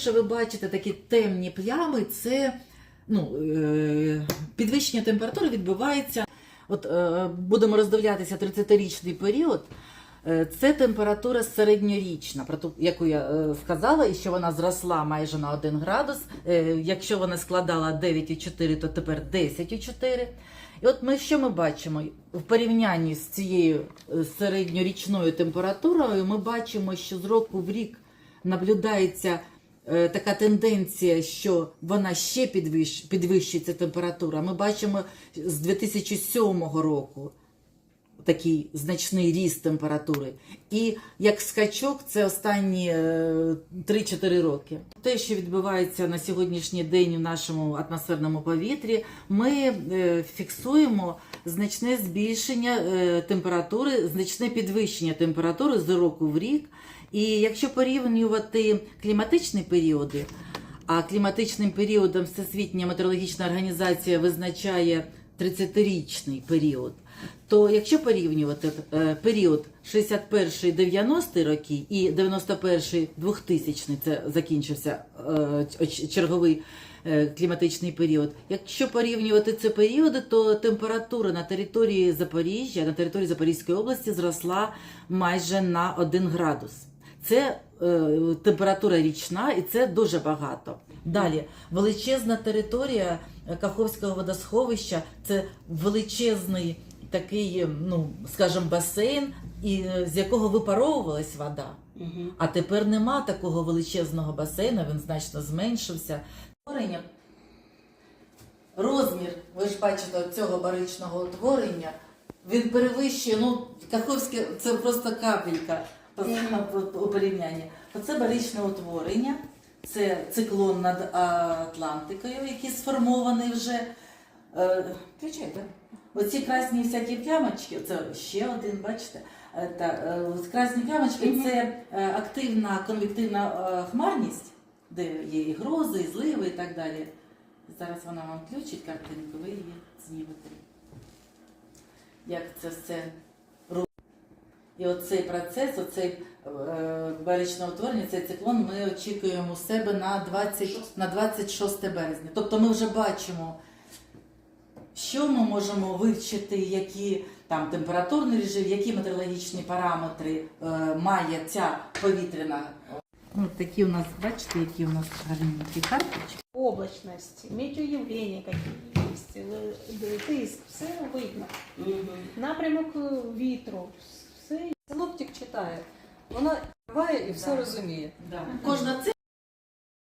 Якщо ви бачите такі темні плями, це ну, е, підвищення температури відбувається. От е, будемо роздивлятися 30-річний період. Е, Це температура середньорічна, про ту, яку я сказала, і що вона зросла майже на 1 градус. Якщо вона складала 9,4, то тепер 10,4. І от ми що ми бачимо? В порівнянні з цією середньорічною температурою, ми бачимо, що з року в рік наблюдається така тенденція, що вона ще підвищ, підвищується температура. Ми бачимо з 2007 року такий значний ріст температури. І як скачок, це останні е, 3-4 роки. Те, що відбувається на сьогоднішній день в нашому атмосферному повітрі, ми е, фіксуємо значне збільшення е, температури, значне підвищення температури з року в рік. І якщо порівнювати кліматичні періоди, а кліматичним періодом Всесвітня метеорологічна організація визначає 30-річний період. То якщо порівнювати е, період 61-90 роки і 91-2000, це закінчився е, черговий е, кліматичний період. Якщо порівнювати ці періоди, то температура на території Запоріжжя, на території Запорізької області зросла майже на 1 градус. Це температура річна, і це дуже багато. Далі величезна територія е, Каховського водосховища це величезний такий, ну скажімо, басейн, і е, з якого випаровувалась вода. Мгм. А тепер нема такого величезного басейну, він значно зменшився. Творення. Розмір, ви ж бачите, цього баричного утворення, він перевищує, ну, Каховське, це просто капелька у порівнянні. Оце баричне утворення, це циклон над Атлантикою, який сформований вже. Е, Включайте. Оці красні всякі плямочки, це ще один, бачите, Е, та, е, ось красні плямочки Мгм. це е, активна конвективна е, хмарність, де є і грози, і зливи і так далі. Зараз вона вам включить картинку, ви її знімете. Як це все. І оцей процес, оцей е, баричне утворення, цей циклон ми очікуємо у себе на, 20, на 26 березня. Тобто ми вже бачимо, що ми можемо вивчити, які там температурний режим, які метеорологічні параметри е, має ця повітряна. Ось такі у нас, бачите, які у нас гарненькі карточки. облачность, метеоявления какие есть, э, тиск, все видно. Напрямок е, вітру, все Синоптик читає, вона триває і все розуміє. Да. Кожна цифра